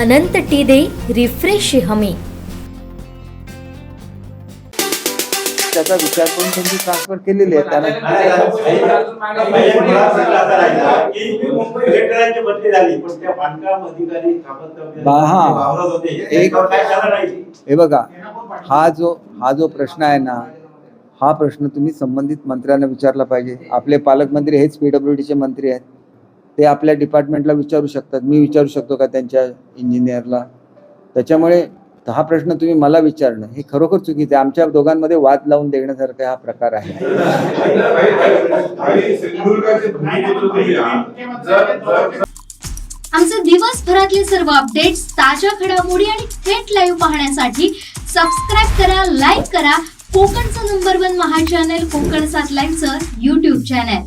अनंत T दे refresh हमी त्याचा विचार करून त्यांची ट्रान्सफर केलेली आहे त्याला लेटरांची बदली झाली पण त्या बांधकाम अधिकारी स्थापत्य बा- हा. वावरत होते एक- हे बघा हा जो हा जो प्रश्न आहे ना हा प्रश्न तुम्ही संबंधित मंत्र्यांना विचारला पाहिजे आपले पालकमंत्री हेच पीडब्ल्यू डीचे मंत्री आहेत ते आपल्या डिपार्टमेंटला विचारू शकतात. मी विचारू शकतो का त्यांच्या इंजिनियरला त्याच्यामुळे हा प्रश्न तुम्ही मला विचारणं हे खरोखर चुकीचं आहे. आमच्या दोघांमध्ये वाद लावून देण्यासारखा हा प्रकार आहे. आमचे दिवसभरातले सर्व अपडेट्स ताज्या घडामोडी आणि थेट लाईव्ह पाहण्यासाठी सबस्क्राईब करा लाईक करा. कोकणचं नंबर वन महा चॅनल कोकण सात लाईव्हचं युट्यूब चॅनल